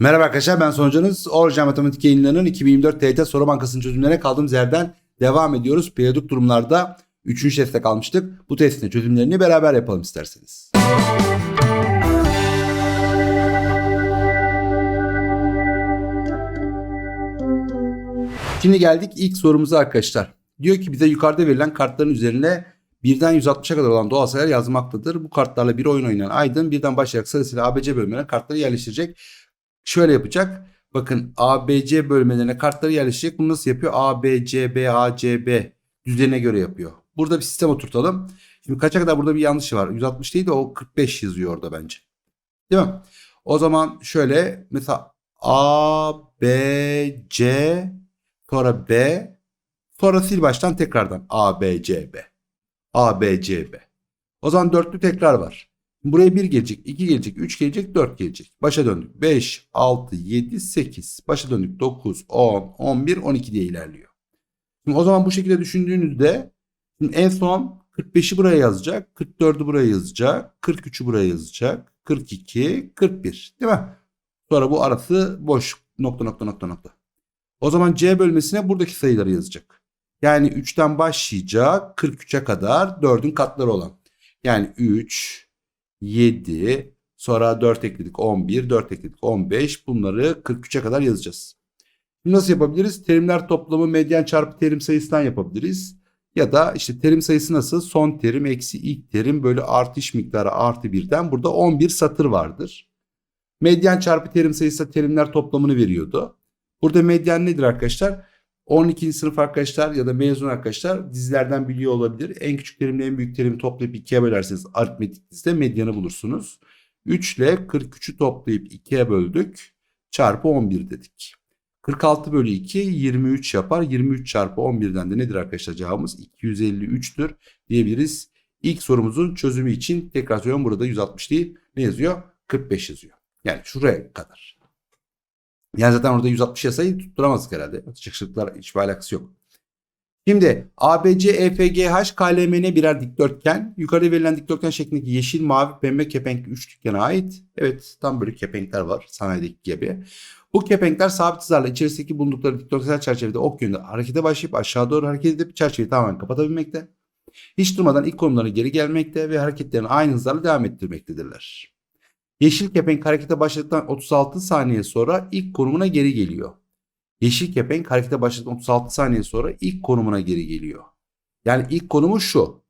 Merhaba arkadaşlar ben sonucunuz Orca Matematik yayınlarının 2024 TYT Soru Bankası'nın çözümlerine kaldığımız yerden devam ediyoruz. Periyodik durumlarda 3. testte kalmıştık. Bu testin çözümlerini beraber yapalım isterseniz. Şimdi geldik ilk sorumuza arkadaşlar. Diyor ki bize yukarıda verilen kartların üzerine birden 160'a kadar olan doğal sayılar yazmaktadır. Bu kartlarla bir oyun oynayan Aydın birden başlayarak sırasıyla ABC bölümlerine kartları yerleştirecek. Şöyle yapacak. Bakın ABC bölmelerine kartları yerleştirecek. Bunu nasıl yapıyor? A, B, C, B, A, C, B düzenine göre yapıyor. Burada bir sistem oturtalım. Şimdi kaça kadar burada bir yanlış var. 160 değil de o 45 yazıyor orada bence. Değil mi? O zaman şöyle mesela A, B, C sonra B sonra sil baştan tekrardan A, B, C, B. A, B, C, B. O zaman dörtlü tekrar var. Buraya 1 gelecek, 2 gelecek, 3 gelecek, 4 gelecek. Başa döndük. 5, 6, 7, 8. Başa döndük. 9, 10, 11, 12 diye ilerliyor. Şimdi o zaman bu şekilde düşündüğünüzde şimdi en son 45'i buraya yazacak. 44'ü buraya yazacak. 43'ü buraya yazacak. 42, 41. Değil mi? Sonra bu arası boş. Nokta nokta nokta nokta. O zaman C bölmesine buradaki sayıları yazacak. Yani 3'ten başlayacak 43'e kadar 4'ün katları olan. Yani 3, 7, sonra 4 ekledik 11, 4 ekledik 15. Bunları 43'e kadar yazacağız. Nasıl yapabiliriz? Terimler toplamı medyan çarpı terim sayısından yapabiliriz. Ya da işte terim sayısı nasıl? Son terim eksi ilk terim bölü artış miktarı artı birden. Burada 11 satır vardır. Medyan çarpı terim sayısı terimler toplamını veriyordu. Burada medyan nedir arkadaşlar? 12. sınıf arkadaşlar ya da mezun arkadaşlar dizilerden biliyor olabilir. En küçük terimle en büyük terimi toplayıp 2'ye bölerseniz aritmetik dizide medyanı bulursunuz. 3 ile 43'ü toplayıp 2'ye böldük. Çarpı 11 dedik. 46 bölü 2 23 yapar. 23 çarpı 11'den de nedir arkadaşlar cevabımız? 253'tür diyebiliriz. İlk sorumuzun çözümü için tekrar söylüyorum burada 160 değil. Ne yazıyor? 45 yazıyor. Yani şuraya kadar. Yani zaten orada 160 yasayı tutturamazdık herhalde. Şıklıklar hiçbir alakası yok. Şimdi ABC, EFGH, KLMN birer dikdörtgen. Yukarıda verilen dikdörtgen şeklindeki yeşil, mavi, pembe kepenk üçgene ait. Evet tam böyle kepenkler var sanayideki gibi. Bu kepenkler sabit hızlarla içerisindeki bulundukları dikdörtgensel çerçevede ok yönünde harekete başlayıp aşağı doğru hareket edip çerçeveyi tamamen kapatabilmekte. Hiç durmadan ilk konumlarına geri gelmekte ve hareketlerini aynı hızlarla devam ettirmektedirler. Yeşil kepenk harekete başladıktan 36 saniye sonra ilk konumuna geri geliyor. Yeşil kepenk harekete başladıktan 36 saniye sonra ilk konumuna geri geliyor. Yani ilk konumu şu.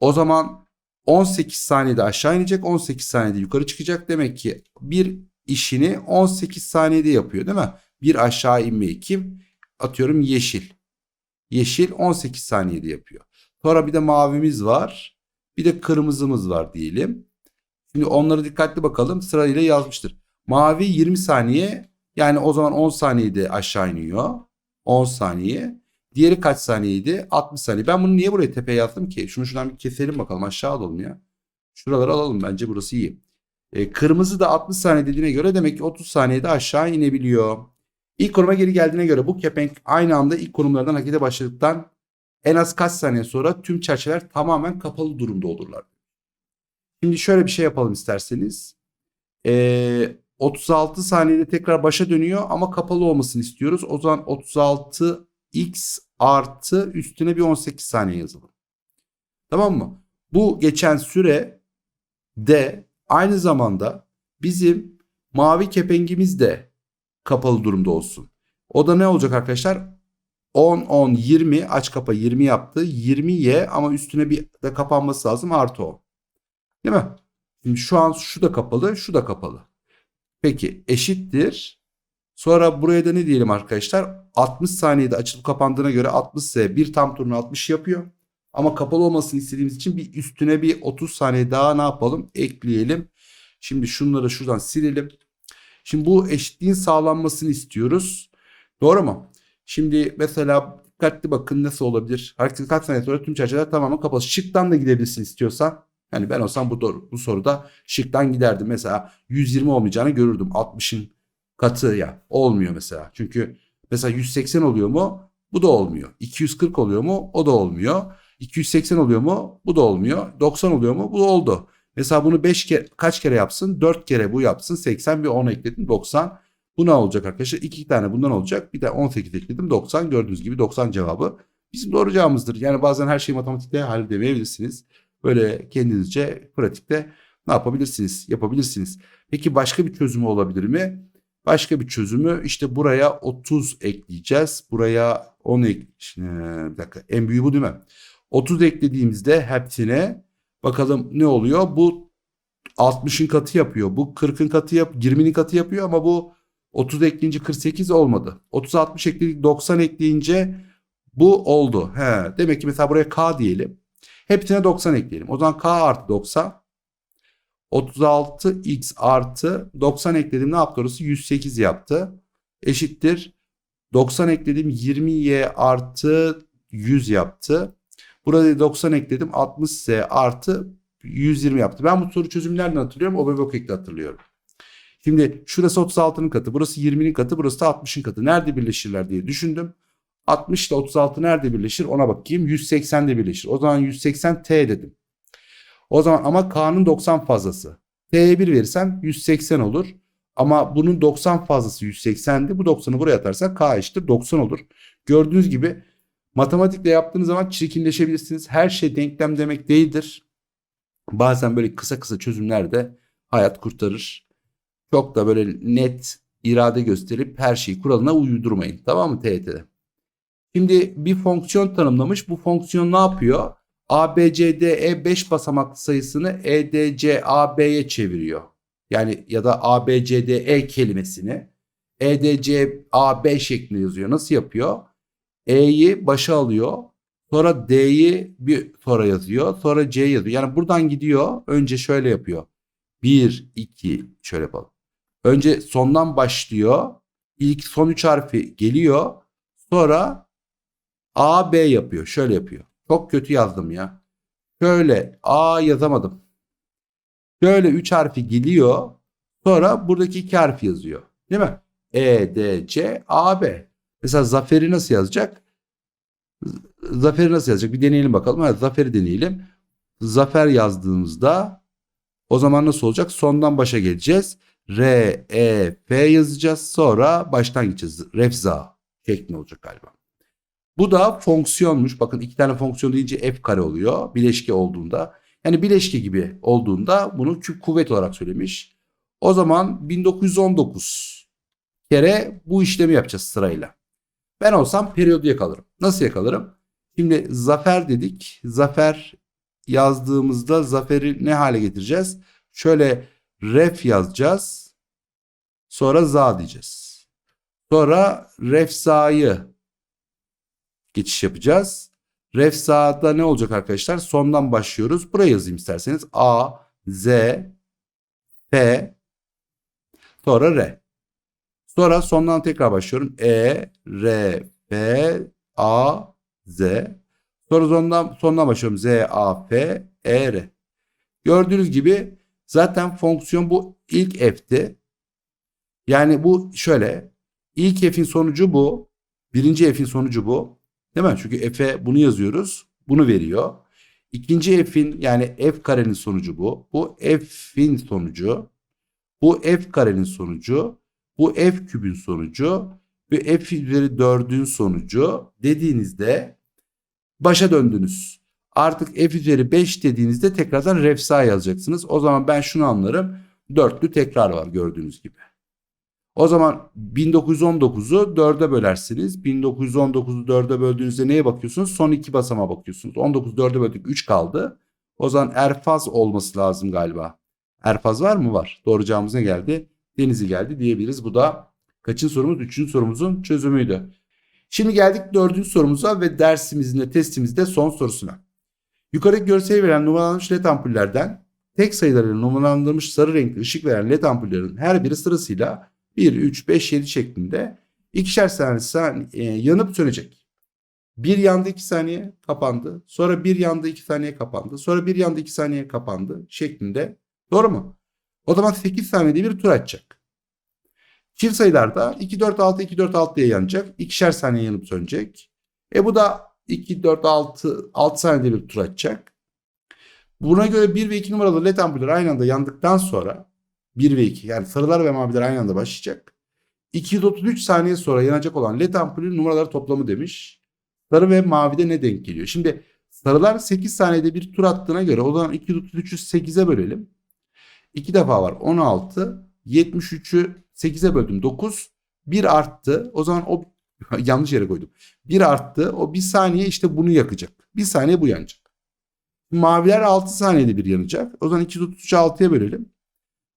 O zaman 18 saniyede aşağı inecek, 18 saniyede yukarı çıkacak. Demek ki bir işini 18 saniyede yapıyor değil mi? Bir aşağı inmeyi kim? Atıyorum yeşil. Yeşil 18 saniyede yapıyor. Sonra bir de mavimiz var. Bir de kırmızımız var diyelim. Şimdi onları dikkatli bakalım. Sırayla yazmıştır. Mavi 20 saniye yani o zaman 10 saniyede aşağı iniyor. 10 saniye. Diğeri kaç saniyeydi? 60 saniye. Ben bunu niye buraya tepeye yazdım ki? Şunu şuradan bir keselim bakalım. Aşağı alalım ya. Şuraları alalım. Bence burası iyi. E, kırmızı da 60 saniye dediğine göre demek ki 30 saniyede aşağı inebiliyor. İlk konuma geri geldiğine göre bu kepenk aynı anda ilk konumlardan harekete başladıktan en az kaç saniye sonra tüm çerçeveler tamamen kapalı durumda olurlar. Şimdi şöyle bir şey yapalım isterseniz. Ee, 36 saniyede tekrar başa dönüyor ama kapalı olmasını istiyoruz. O zaman 36 x artı üstüne bir 18 saniye yazalım. Tamam mı? Bu geçen süre de aynı zamanda bizim mavi kepengimiz de kapalı durumda olsun. O da ne olacak arkadaşlar? 10, 10, 20 aç kapa 20 yaptı. 20y ama üstüne bir de kapanması lazım artı 10. Değil mi? Şimdi şu an şu da kapalı, şu da kapalı. Peki eşittir. Sonra buraya da ne diyelim arkadaşlar? 60 saniyede açılıp kapandığına göre 60 ise bir tam turunu 60 yapıyor. Ama kapalı olmasını istediğimiz için bir üstüne bir 30 saniye daha ne yapalım? Ekleyelim. Şimdi şunları şuradan silelim. Şimdi bu eşitliğin sağlanmasını istiyoruz. Doğru mu? Şimdi mesela dikkatli bakın nasıl olabilir? Hareket kaç saniye sonra tüm çerçeveler tamamen kapalı. Şıktan da gidebilirsin istiyorsan. Yani ben olsam bu, bu soruda şıktan giderdim. Mesela 120 olmayacağını görürdüm. 60'ın katı ya olmuyor mesela. Çünkü mesela 180 oluyor mu? Bu da olmuyor. 240 oluyor mu? O da olmuyor. 280 oluyor mu? Bu da olmuyor. 90 oluyor mu? Bu oldu. Mesela bunu 5 kere kaç kere yapsın? 4 kere bu yapsın. 80 bir 10 ekledim 90. Bu ne olacak arkadaşlar? 2 tane bundan olacak. Bir de 18 ekledim 90. Gördüğünüz gibi 90 cevabı bizim doğru cevabımızdır. Yani bazen her şeyi matematikte halledemeyebilirsiniz. Böyle kendinizce pratikte ne yapabilirsiniz? Yapabilirsiniz. Peki başka bir çözümü olabilir mi? Başka bir çözümü işte buraya 30 ekleyeceğiz. Buraya 10 ek... Şimdi, bir dakika en büyüğü bu değil mi? 30 eklediğimizde hepsine bakalım ne oluyor? Bu 60'ın katı yapıyor. Bu 40'ın katı yap 20'nin katı yapıyor ama bu 30 ekleyince 48 olmadı. 30 60 ekledik 90 ekleyince bu oldu. He, demek ki mesela buraya K diyelim. Hepsine 90 ekleyelim. O zaman K artı 90 36x artı 90 ekledim ne yaptı orası? 108 yaptı. Eşittir. 90 ekledim 20y artı 100 yaptı. Burada 90 ekledim 60z artı 120 yaptı. Ben bu soru çözümü nereden hatırlıyorum? OBBOKEK'te hatırlıyorum. Şimdi şurası 36'nın katı, burası 20'nin katı, burası da 60'ın katı. Nerede birleşirler diye düşündüm. 60 ile 36 nerede birleşir ona bakayım. 180'de birleşir. O zaman 180 T dedim. O zaman ama K'nın 90 fazlası. T'ye 1 verirsen 180 olur. Ama bunun 90 fazlası 180'di. Bu 90'ı buraya atarsak K eşittir 90 olur. Gördüğünüz gibi matematikle yaptığınız zaman çirkinleşebilirsiniz. Her şey denklem demek değildir. Bazen böyle kısa kısa çözümlerde hayat kurtarır. Çok da böyle net irade gösterip her şeyi kuralına uydurmayın. Tamam mı TYT'de? Şimdi bir fonksiyon tanımlamış. Bu fonksiyon ne yapıyor? ABCDE 5 basamaklı sayısını EDCAB'ye çeviriyor. Yani ya da ABCDE kelimesini EDCAB şeklinde yazıyor. Nasıl yapıyor? E'yi başa alıyor. Sonra D'yi bir sonra yazıyor. Sonra C yazıyor. Yani buradan gidiyor. Önce şöyle yapıyor. 1, 2 şöyle yapalım. Önce sondan başlıyor. İlk son üç harfi geliyor. Sonra A, B yapıyor. Şöyle yapıyor. Çok kötü yazdım ya. Şöyle A yazamadım. Şöyle 3 harfi geliyor. Sonra buradaki 2 harfi yazıyor. Değil mi? E, D, C, A, B. Mesela Zafer'i nasıl yazacak? Zafer'i nasıl yazacak? Bir deneyelim bakalım. Evet, Zafer'i deneyelim. Zafer yazdığımızda o zaman nasıl olacak? Sondan başa geleceğiz. R, E, F yazacağız. Sonra baştan gideceğiz. Refza şeklinde olacak galiba. Bu da fonksiyonmuş. Bakın iki tane fonksiyon deyince f kare oluyor. Bileşke olduğunda. Yani bileşke gibi olduğunda bunu küp kuvvet olarak söylemiş. O zaman 1919 kere bu işlemi yapacağız sırayla. Ben olsam periyodu yakalarım. Nasıl yakalarım? Şimdi zafer dedik. Zafer yazdığımızda zaferi ne hale getireceğiz? Şöyle ref yazacağız. Sonra za diyeceğiz. Sonra refzayı geçiş yapacağız. Refsa'da ne olacak arkadaşlar? Sondan başlıyoruz. Buraya yazayım isterseniz. A, Z, P, sonra R. Sonra sondan tekrar başlıyorum. E, R, P, A, Z. Sonra sondan, sondan başlıyorum. Z, A, F, E, R. Gördüğünüz gibi zaten fonksiyon bu ilk f'ti. Yani bu şöyle. İlk f'in sonucu bu. Birinci f'in sonucu bu. Değil mi? Çünkü f'e bunu yazıyoruz. Bunu veriyor. İkinci f'in yani f karenin sonucu bu. Bu f'in sonucu. Bu f karenin sonucu. Bu f kübün sonucu. Ve f üzeri 4'ün sonucu dediğinizde başa döndünüz. Artık f üzeri 5 dediğinizde tekrardan refsa yazacaksınız. O zaman ben şunu anlarım. Dörtlü tekrar var gördüğünüz gibi. O zaman 1919'u 4'e bölersiniz. 1919'u 4'e böldüğünüzde neye bakıyorsunuz? Son iki basamağa bakıyorsunuz. 19 4'e böldük 3 kaldı. O zaman erfaz olması lazım galiba. Erfaz var mı? Var. Doğru cevabımız ne geldi? Denizi geldi diyebiliriz. Bu da kaçın sorumuz? Üçüncü sorumuzun çözümüydü. Şimdi geldik dördüncü sorumuza ve dersimizin de testimizde son sorusuna. Yukarıdaki görseli veren numaralanmış led ampullerden tek sayılarıyla numaralandırılmış sarı renkli ışık veren led ampullerin her biri sırasıyla 1, 3, 5, 7 şeklinde ikişer saniye e, yanıp sönecek. Bir yandı 2 saniye kapandı. Sonra bir yandı 2 saniye kapandı. Sonra bir yandı 2 saniye kapandı şeklinde. Doğru mu? O zaman 8 saniyede bir tur açacak. Çift sayılarda 2, 4, 6, 2, 4, 6 diye yanacak. İkişer saniye yanıp sönecek. E bu da 2, 4, 6, 6 saniyede bir tur açacak. Buna göre 1 ve 2 numaralı led ampuller aynı anda yandıktan sonra 1 ve 2 yani sarılar ve maviler aynı anda başlayacak. 233 saniye sonra yanacak olan led ampulün numaraları toplamı demiş. Sarı ve mavide ne denk geliyor? Şimdi sarılar 8 saniyede bir tur attığına göre o zaman 233'ü 8'e bölelim. 2 defa var 16. 73'ü 8'e böldüm 9. 1 arttı. O zaman o yanlış yere koydum. 1 arttı. O 1 saniye işte bunu yakacak. 1 saniye bu yanacak. Maviler 6 saniyede bir yanacak. O zaman 233'ü 6'ya bölelim.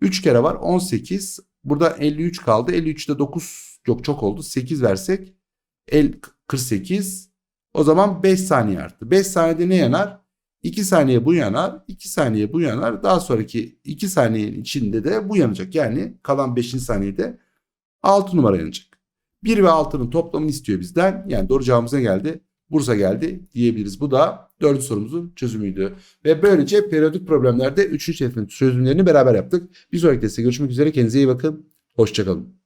3 kere var 18. Burada 53 kaldı. 53'te 9 yok çok oldu. 8 versek el 48. O zaman 5 saniye arttı. 5 saniyede ne yanar? 2 saniye bu yanar, 2 saniye bu yanar. Daha sonraki 2 saniyenin içinde de bu yanacak. Yani kalan 5. saniyede 6 numara yanacak. 1 ve 6'nın toplamını istiyor bizden. Yani doğru cevabımız ne geldi? Bursa geldi diyebiliriz. Bu da dördüncü sorumuzun çözümüydü. Ve böylece periyodik problemlerde 3. testin çözümlerini beraber yaptık. Bir sonraki testte görüşmek üzere. Kendinize iyi bakın. Hoşçakalın.